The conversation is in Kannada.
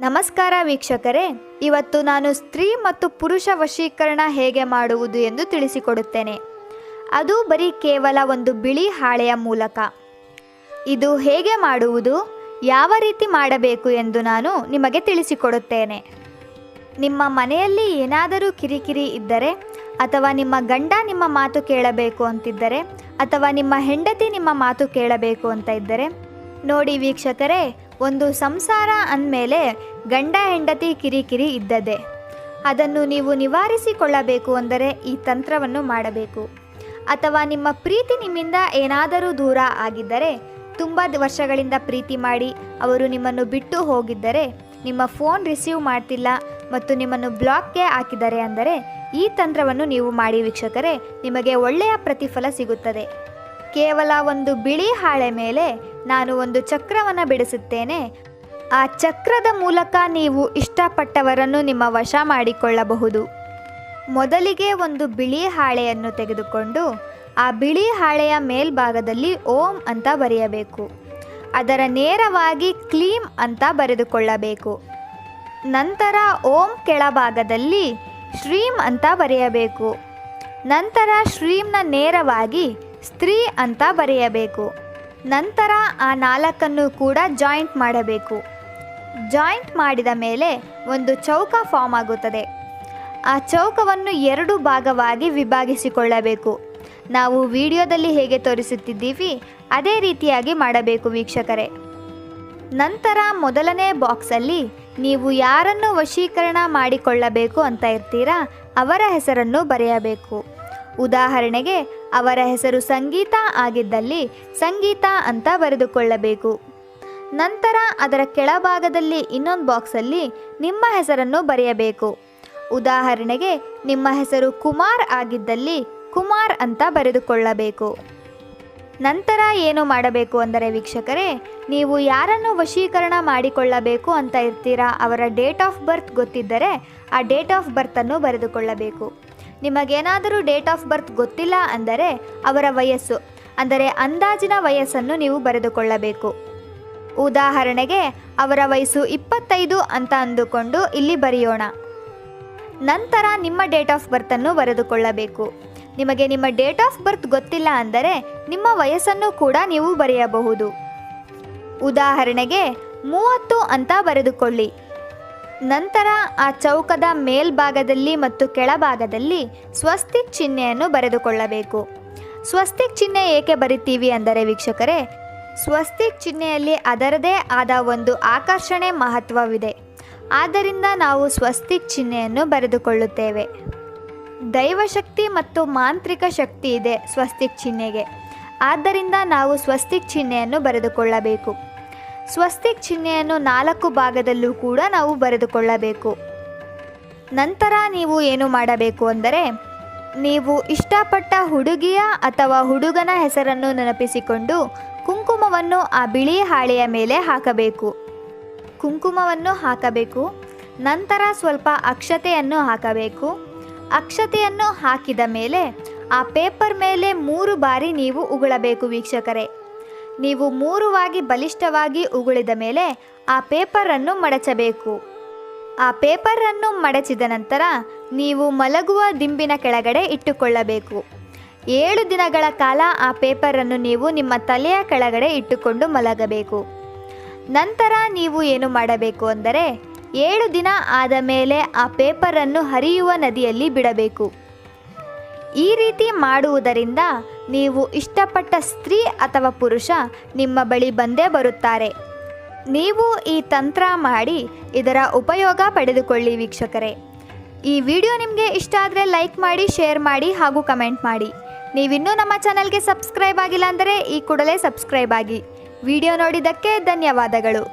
ನಮಸ್ಕಾರ ವೀಕ್ಷಕರೇ, ಇವತ್ತು ನಾನು ಸ್ತ್ರೀ ಮತ್ತು ಪುರುಷ ವಶೀಕರಣ ಹೇಗೆ ಮಾಡುವುದು ಎಂದು ತಿಳಿಸಿಕೊಡುತ್ತೇನೆ. ಅದು ಬರೀ ಕೇವಲ ಒಂದು ಬಿಳಿ ಹಾಳೆಯ ಮೂಲಕ. ಇದು ಹೇಗೆ ಮಾಡುವುದು, ಯಾವ ರೀತಿ ಮಾಡಬೇಕು ಎಂದು ನಾನು ನಿಮಗೆ ತಿಳಿಸಿಕೊಡುತ್ತೇನೆ. ನಿಮ್ಮ ಮನೆಯಲ್ಲಿ ಏನಾದರೂ ಕಿರಿಕಿರಿ ಇದ್ದರೆ, ಅಥವಾ ನಿಮ್ಮ ಗಂಡ ನಿಮ್ಮ ಮಾತು ಕೇಳಬೇಕು ಅಂತಿದ್ದರೆ, ಅಥವಾ ನಿಮ್ಮ ಹೆಂಡತಿ ನಿಮ್ಮ ಮಾತು ಕೇಳಬೇಕು ಅಂತ ಇದ್ದರೆ, ನೋಡಿ ವೀಕ್ಷಕರೇ ಒಂದು ಸಂಸಾರ ಅಂದಮೇಲೆ ಗಂಡ ಹೆಂಡತಿ ಕಿರಿಕಿರಿ ಇದ್ದದೆ ಅದನ್ನು ನೀವು ನಿವಾರಿಸಿಕೊಳ್ಳಬೇಕು ಅಂದರೆ ಈ ತಂತ್ರವನ್ನು ಮಾಡಬೇಕು. ಅಥವಾ ನಿಮ್ಮ ಪ್ರೀತಿ ನಿಮ್ಮಿಂದ ಏನಾದರೂ ದೂರ ಆಗಿದ್ದರೆ, ತುಂಬ ವರ್ಷಗಳಿಂದ ಪ್ರೀತಿ ಮಾಡಿ ಅವರು ನಿಮ್ಮನ್ನು ಬಿಟ್ಟು ಹೋಗಿದ್ದರೆ, ನಿಮ್ಮ ಫೋನ್ ರಿಸೀವ್ ಮಾಡ್ತಿಲ್ಲ ಮತ್ತು ನಿಮ್ಮನ್ನು ಬ್ಲಾಕ್ಗೆ ಹಾಕಿದ್ದಾರೆ ಅಂದರೆ ಈ ತಂತ್ರವನ್ನು ನೀವು ಮಾಡಿ ವೀಕ್ಷಕರೇ, ನಿಮಗೆ ಒಳ್ಳೆಯ ಪ್ರತಿಫಲ ಸಿಗುತ್ತದೆ. ಕೇವಲ ಒಂದು ಬಿಳಿ ಹಾಳೆ ಮೇಲೆ ನಾನು ಒಂದು ಚಕ್ರವನ್ನು ಬಿಡಿಸುತ್ತೇನೆ. ಆ ಚಕ್ರದ ಮೂಲಕ ನೀವು ಇಷ್ಟಪಟ್ಟವರನ್ನು ನಿಮ್ಮ ವಶ ಮಾಡಿಕೊಳ್ಳಬಹುದು. ಮೊದಲಿಗೆ ಒಂದು ಬಿಳಿ ಹಾಳೆಯನ್ನು ತೆಗೆದುಕೊಂಡು ಆ ಬಿಳಿ ಹಾಳೆಯ ಮೇಲ್ಭಾಗದಲ್ಲಿ ಓಂ ಅಂತ ಬರೆಯಬೇಕು. ಅದರ ನೇರವಾಗಿ ಕ್ಲೀಮ್ ಅಂತ ಬರೆದುಕೊಳ್ಳಬೇಕು. ನಂತರ ಓಂ ಕೆಳಭಾಗದಲ್ಲಿ ಶ್ರೀಮ್ ಅಂತ ಬರೆಯಬೇಕು. ನಂತರ ಶ್ರೀಮ್ನ ನೇರವಾಗಿ ಸ್ತ್ರೀ ಅಂತ ಬರೆಯಬೇಕು. ನಂತರ ಆ ನಾಲ್ಕನ್ನು ಕೂಡ ಜಾಯಿಂಟ್ ಮಾಡಬೇಕು. ಜಾಯಿಂಟ್ ಮಾಡಿದ ಮೇಲೆ ಒಂದು ಚೌಕ ಫಾರ್ಮ್ ಆಗುತ್ತದೆ. ಆ ಚೌಕವನ್ನು ಎರಡು ಭಾಗವಾಗಿ ವಿಭಾಗಿಸಿಕೊಳ್ಳಬೇಕು. ನಾವು ವಿಡಿಯೋದಲ್ಲಿ ಹೇಗೆ ತೋರಿಸುತ್ತಿದ್ದೀವಿ, ಅದೇ ರೀತಿಯಾಗಿ ಮಾಡಬೇಕು ವೀಕ್ಷಕರೇ. ನಂತರ ಮೊದಲನೇ ಬಾಕ್ಸಲ್ಲಿ ನೀವು ಯಾರನ್ನು ವಶೀಕರಣ ಮಾಡಿಕೊಳ್ಳಬೇಕು ಅಂತ ಇರ್ತೀರಾ, ಅವರ ಹೆಸರನ್ನು ಬರೆಯಬೇಕು. ಉದಾಹರಣೆಗೆ, ಅವರ ಹೆಸರು ಸಂಗೀತ ಆಗಿದ್ದಲ್ಲಿ ಸಂಗೀತ ಅಂತ ಬರೆದುಕೊಳ್ಳಬೇಕು. ನಂತರ ಅದರ ಕೆಳಭಾಗದಲ್ಲಿ ಇನ್ನೊಂದು ಬಾಕ್ಸಲ್ಲಿ ನಿಮ್ಮ ಹೆಸರನ್ನು ಬರೆಯಬೇಕು. ಉದಾಹರಣೆಗೆ, ನಿಮ್ಮ ಹೆಸರು ಕುಮಾರ್ ಆಗಿದ್ದಲ್ಲಿ ಕುಮಾರ್ ಅಂತ ಬರೆದುಕೊಳ್ಳಬೇಕು. ನಂತರ ಏನು ಮಾಡಬೇಕು ಅಂದರೆ ವೀಕ್ಷಕರೇ, ನೀವು ಯಾರನ್ನು ವಶೀಕರಣ ಮಾಡಿಕೊಳ್ಳಬೇಕು ಅಂತ ಇರ್ತೀರಾ, ಅವರ ಡೇಟ್ ಆಫ್ ಬರ್ತ್ ಗೊತ್ತಿದ್ದರೆ ಆ ಡೇಟ್ ಆಫ್ ಬರ್ತನ್ನು ಬರೆದುಕೊಳ್ಳಬೇಕು. ನಿಮಗೇನಾದರೂ ಡೇಟ್ ಆಫ್ ಬರ್ತ್ ಗೊತ್ತಿಲ್ಲ ಅಂದರೆ ಅವರ ವಯಸ್ಸು, ಅಂದರೆ ಅಂದಾಜಿನ ವಯಸ್ಸನ್ನು ನೀವು ಬರೆದುಕೊಳ್ಳಬೇಕು. ಉದಾಹರಣೆಗೆ, ಅವರ ವಯಸ್ಸು ಇಪ್ಪತ್ತೈದು ಅಂತ ಅಂದುಕೊಂಡು ಇಲ್ಲಿ ಬರೆಯೋಣ. ನಂತರ ನಿಮ್ಮ ಡೇಟ್ ಆಫ್ ಬರ್ತನ್ನು ಬರೆದುಕೊಳ್ಳಬೇಕು. ನಿಮಗೆ ನಿಮ್ಮ ಡೇಟ್ ಆಫ್ ಬರ್ತ್ ಗೊತ್ತಿಲ್ಲ ಅಂದರೆ ನಿಮ್ಮ ವಯಸ್ಸನ್ನು ಕೂಡ ನೀವು ಬರೆಯಬಹುದು. ಉದಾಹರಣೆಗೆ, ಮೂವತ್ತು ಅಂತ ಬರೆದುಕೊಳ್ಳಿ. ನಂತರ ಆ ಚೌಕದ ಮೇಲ್ಭಾಗದಲ್ಲಿ ಮತ್ತು ಕೆಳಭಾಗದಲ್ಲಿ ಸ್ವಸ್ತಿಕ್ ಚಿಹ್ನೆಯನ್ನು ಬರೆದುಕೊಳ್ಳಬೇಕು. ಸ್ವಸ್ತಿಕ್ ಚಿಹ್ನೆ ಏಕೆ ಬರಿತೀವಿ ಅಂದರೆ ವೀಕ್ಷಕರೇ, ಸ್ವಸ್ತಿಕ್ ಚಿಹ್ನೆಯಲ್ಲಿ ಅದರದೇ ಆದ ಒಂದು ಆಕರ್ಷಣೆ ಮಹತ್ವವಿದೆ. ಆದ್ದರಿಂದ ನಾವು ಸ್ವಸ್ತಿಕ್ ಚಿಹ್ನೆಯನ್ನು ಬರೆದುಕೊಳ್ಳುತ್ತೇವೆ. ದೈವಶಕ್ತಿ ಮತ್ತು ಮಾಂತ್ರಿಕ ಶಕ್ತಿ ಇದೆ ಸ್ವಸ್ತಿಕ್ ಚಿಹ್ನೆಗೆ. ಆದ್ದರಿಂದ ನಾವು ಸ್ವಸ್ತಿಕ್ ಚಿಹ್ನೆಯನ್ನು ಬರೆದುಕೊಳ್ಳಬೇಕು. ಸ್ವಸ್ತಿಕ್ ಚಿಹ್ನೆಯನ್ನು ನಾಲ್ಕು ಭಾಗದಲ್ಲೂ ಕೂಡ ನಾವು ಬರೆದುಕೊಳ್ಳಬೇಕು. ನಂತರ ನೀವು ಏನು ಮಾಡಬೇಕು ಅಂದರೆ, ನೀವು ಇಷ್ಟಪಟ್ಟ ಹುಡುಗಿಯ ಅಥವಾ ಹುಡುಗನ ಹೆಸರನ್ನು ನೆನಪಿಸಿಕೊಂಡು ಕುಂಕುಮವನ್ನು ಆ ಬಿಳಿ ಹಾಳೆಯ ಮೇಲೆ ಹಾಕಬೇಕು. ಕುಂಕುಮವನ್ನು ಹಾಕಬೇಕು, ನಂತರ ಸ್ವಲ್ಪ ಅಕ್ಷತೆಯನ್ನು ಹಾಕಬೇಕು. ಅಕ್ಷತೆಯನ್ನು ಹಾಕಿದ ಮೇಲೆ ಆ ಪೇಪರ್ ಮೇಲೆ ಮೂರು ಬಾರಿ ನೀವು ಉಗುಳಬೇಕು ವೀಕ್ಷಕರೇ. ನೀವು ಮೂರುವಾಗಿ ಬಲಿಷ್ಠವಾಗಿ ಉಗುಳಿದ ಮೇಲೆ ಆ ಪೇಪರನ್ನು ಮಡಚಬೇಕು. ಆ ಪೇಪರನ್ನು ಮಡಚಿದ ನಂತರ ನೀವು ಮಲಗುವ ದಿಂಬಿನ ಕೆಳಗಡೆ ಇಟ್ಟುಕೊಳ್ಳಬೇಕು. ಏಳು ದಿನಗಳ ಕಾಲ ಆ ಪೇಪರನ್ನು ನೀವು ನಿಮ್ಮ ತಲೆಯ ಕೆಳಗಡೆ ಇಟ್ಟುಕೊಂಡು ಮಲಗಬೇಕು. ನಂತರ ನೀವು ಏನು ಮಾಡಬೇಕು ಅಂದರೆ ಏಳು ದಿನ ಆದ ಮೇಲೆ ಆ ಪೇಪರನ್ನು ಹರಿಯುವ ನದಿಯಲ್ಲಿ ಬಿಡಬೇಕು. ಈ ರೀತಿ ಮಾಡುವುದರಿಂದ ನೀವು ಇಷ್ಟಪಟ್ಟ ಸ್ತ್ರೀ ಅಥವಾ ಪುರುಷ ನಿಮ್ಮ ಬಳಿ ಬಂದೇ ಬರುತ್ತಾರೆ. ನೀವು ಈ ತಂತ್ರ ಮಾಡಿ ಇದರ ಉಪಯೋಗ ಪಡೆದುಕೊಳ್ಳಿ ವೀಕ್ಷಕರೇ. ಈ ವಿಡಿಯೋ ನಿಮಗೆ ಇಷ್ಟ ಆದರೆ ಲೈಕ್ ಮಾಡಿ, ಶೇರ್ ಮಾಡಿ ಹಾಗೂ ಕಮೆಂಟ್ ಮಾಡಿ. ನೀವಿನ್ನೂ ನಮ್ಮ ಚಾನಲ್ಗೆ ಸಬ್ಸ್ಕ್ರೈಬ್ ಆಗಿಲ್ಲ ಅಂದರೆ ಈ ಕೂಡಲೇ ಸಬ್ಸ್ಕ್ರೈಬ್ ಆಗಿ. ವಿಡಿಯೋ ನೋಡಿದ್ದಕ್ಕೆ ಧನ್ಯವಾದಗಳು.